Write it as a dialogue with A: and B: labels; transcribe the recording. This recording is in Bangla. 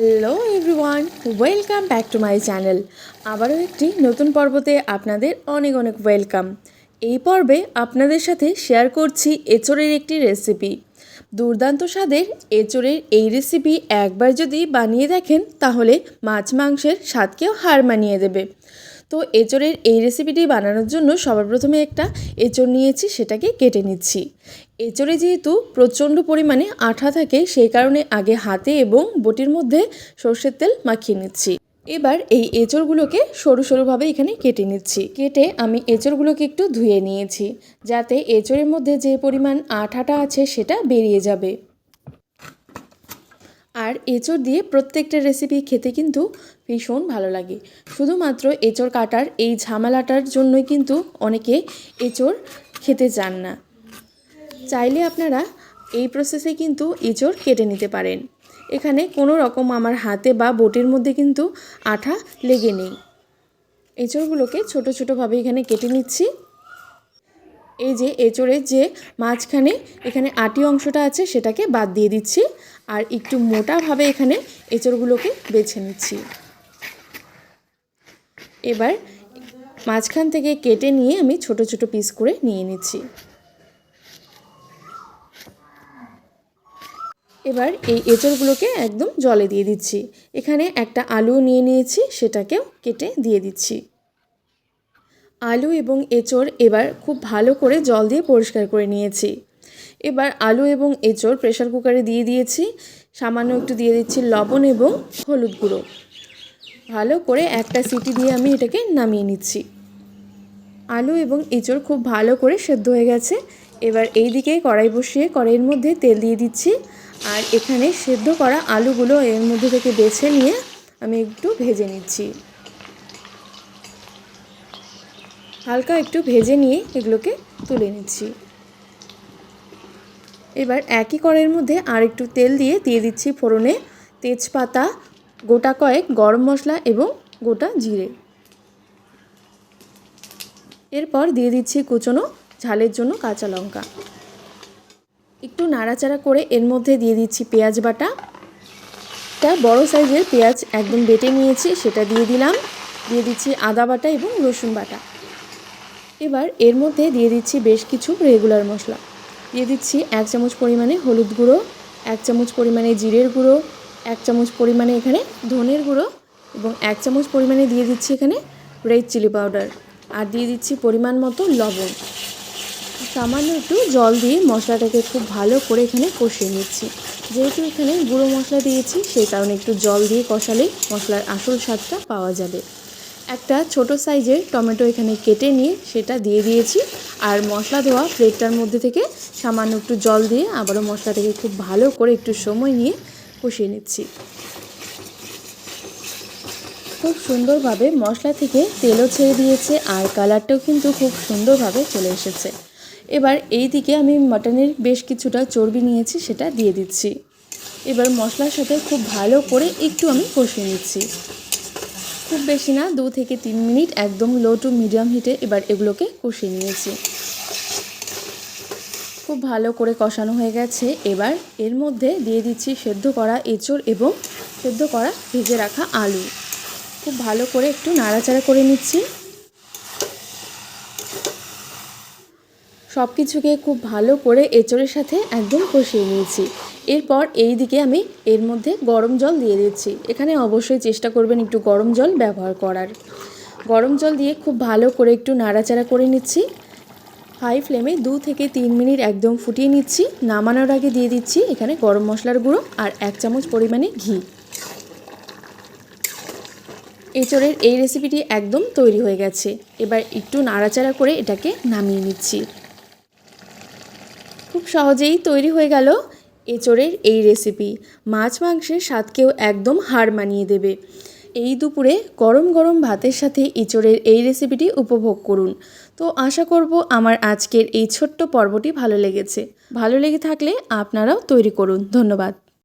A: Hello everyone welcome back to my channel আবারও একটি নতুন পর্বতে আপনাদের অনেক অনেক ওয়েলকাম এই পর্বে আপনাদের সাথে শেয়ার করছি এঁচড়ের একটি রেসিপি দুর্দান্ত স্বাদের এঁচড়ের এই রেসিপি একবার যদি বানিয়ে দেখেন, তাহলে মাছ মাংসের স্বাদকেও হার মানিয়ে দেবে। তো এঁচড়ের এই রেসিপিটি বানানোর জন্য সবার প্রথমে একটা এঁচড় নিয়েছি, সেটাকে কেটে নিচ্ছি। এঁচড়ে যেহেতু প্রচণ্ড পরিমাণে আঠা থাকে, সেই কারণে আগে হাতে এবং বটির মধ্যে সর্ষের তেল মাখিয়ে নিচ্ছি। এবার এই এঁচড়গুলোকে সরু সরুভাবে এখানে কেটে নিচ্ছি। কেটে আমি এঁচড়গুলোকে একটু ধুয়ে নিয়েছি, যাতে এঁচড়ের মধ্যে যে পরিমাণ আঠাটা আছে সেটা বেরিয়ে যাবে। আর এঁচড় দিয়ে প্রত্যেকটা রেসিপি খেতে কিন্তু ভীষণ ভালো লাগে। শুধুমাত্র এঁচড় কাটার এই ঝামেলাটার জন্যই কিন্তু অনেকে এঁচড় খেতে চান না। চাইলে আপনারা এই প্রসেসে কিন্তু এঁচড় কেটে নিতে পারেন। এখানে কোনো রকম আমার হাতে বা বটির মধ্যে কিন্তু আঠা লেগে নেই। এঁচড়গুলোকে ছোট ছোটোভাবে এখানে কেটে নিচ্ছি। এই যে এঁচড়ের যে মাঝখানে এখানে আটি অংশটা আছে, সেটাকে বাদ দিয়ে দিচ্ছি। আর একটু মোটাভাবে এখানে এঁচড়গুলোকে বেছে নিচ্ছি। এবার মাঝখান থেকে কেটে নিয়ে আমি ছোট ছোট পিস করে নিয়ে নিচ্ছি। এবার এই এঁচড়গুলোকে একদম জলে দিয়ে দিচ্ছি। এখানে একটা আলু নিয়ে নিয়েছি, সেটাকেও কেটে দিয়ে দিচ্ছি। আলু এবং এঁচড় এবার খুব ভালো করে জল দিয়ে পরিষ্কার করে নিয়েছি। এবার আলু এবং এঁচড় প্রেশার কুকারে দিয়ে দিয়েছি। সামান্য একটু দিয়ে দিচ্ছি লবণ এবং হলুদ গুঁড়ো। ভালো করে একটা সিটি দিয়ে আমি এটাকে নামিয়ে নিচ্ছি। আলু এবং এঁচড় খুব ভালো করে সেদ্ধ হয়ে গেছে। এবার এই দিকে কড়াই বসিয়ে কড়াইয়ের মধ্যে তেল দিয়ে দিচ্ছি। আর এখানে সেদ্ধ করা আলুগুলো এর মধ্যে থেকে বেছে নিয়ে আমি একটু ভেজে নিচ্ছি। হালকা একটু ভেজে নিয়ে এগুলোকে তুলে নিচ্ছি। এবার একই কড়াইয়ের মধ্যে আর একটু তেল দিয়ে দিয়ে দিচ্ছি ফোড়নে তেজপাতা, গোটা কয়েক গরম মশলা এবং গোটা জিরে। এরপর দিয়ে দিচ্ছি কুচনো ঝালের জন্য কাঁচা লঙ্কা। একটু নাড়াচাড়া করে এর মধ্যে দিয়ে দিচ্ছি পেঁয়াজ বাটা। একটা বড়ো সাইজের পেঁয়াজ একদম বেটে নিয়েছি, সেটা দিয়ে দিলাম। দিয়ে দিচ্ছি আদা বাটা এবং রসুন বাটা। এবার এর মধ্যে দিয়ে দিচ্ছি বেশ কিছু রেগুলার মশলা। দিয়ে দিচ্ছি এক চামচ পরিমাণে হলুদ গুঁড়ো, এক চামচ পরিমাণে জিরের গুঁড়ো, এক চামচ পরিমাণে এখানে ধনের গুঁড়ো এবং এক চামচ পরিমাণে দিয়ে দিচ্ছি এখানে রেড চিলি পাউডার আর দিয়ে দিচ্ছি পরিমাণ মতো লবণ। সামান্য একটু জল দিয়ে মশলাটাকে খুব ভালো করে এখানে কষিয়ে নিচ্ছি। যেহেতু এখানে গুঁড়ো মশলা দিয়েছি, সেই কারণে একটু জল দিয়ে কষালেই মশলার আসল স্বাদটা পাওয়া যাবে। একটা ছোট সাইজের টমেটো এখানে কেটে নিয়ে সেটা দিয়ে দিয়েছি। আর মশলা দেওয়া প্লেটটার মধ্যে থেকে সামান্য একটু জল দিয়ে আবারও মশলাটাকে খুব ভালো করে একটু সময় নিয়ে কষিয়ে নিচ্ছি। খুব সুন্দরভাবে মশলা থেকে তেলও ছেড়ে দিয়েছে আর কালারটাও কিন্তু খুব সুন্দরভাবে চলে এসেছে। এবার এই দিকে আমি মাটনের বেশ কিছুটা চর্বি নিয়েছি, সেটা দিয়ে দিচ্ছি। এবার মশলার সাথে খুব ভালো করে একটু আমি কষিয়ে নিচ্ছি। খুব বেশি না, দু থেকে তিন মিনিট একদম লো টু মিডিয়াম হিটে এবার এগুলোকে কষিয়ে নিয়েছি। খুব ভালো করে কষানো হয়ে গেছে। এবার এর মধ্যে দিয়ে দিচ্ছি সেদ্ধ করা এঁচড় এবং সেদ্ধ করা ভেজে রাখা আলু। খুব ভালো করে একটু নাড়াচাড়া করে নিচ্ছি। সব কিছুকে খুব ভালো করে এঁচড়ের সাথে একদম কষিয়ে নিয়েছি। এরপর এই দিকে আমি এর মধ্যে গরম জল দিয়ে দিচ্ছি। এখানে অবশ্যই চেষ্টা করবেন একটু গরম জল ব্যবহার করার। গরম জল দিয়ে খুব ভালো করে একটু নাড়াচাড়া করে নিচ্ছি। হাই ফ্লেমে দু থেকে তিন মিনিট একদম ফুটিয়ে নিচ্ছি। নামানোর আগে দিয়ে দিচ্ছি এখানে গরম মশলার গুঁড়ো আর এক চামচ পরিমাণে ঘি। এঁচড়ের এই রেসিপিটি একদম তৈরি হয়ে গেছে। এবার একটু নাড়াচাড়া করে এটাকে নামিয়ে নিচ্ছি। খুব সহজেই তৈরি হয়ে গেল। এঁচড়ের এই রেসিপি মাছ মাংসের স্বাদকেও একদম হার মানিয়ে দেবে। এই দুপুরে গরম গরম ভাতের সাথে এঁচড়ের এই রেসিপিটি উপভোগ করুন। তো আশা করব আমার আজকের এই ছোট্ট পর্বটি ভালো লেগেছে। ভালো লেগে থাকলে আপনারাও তৈরি করুন। ধন্যবাদ।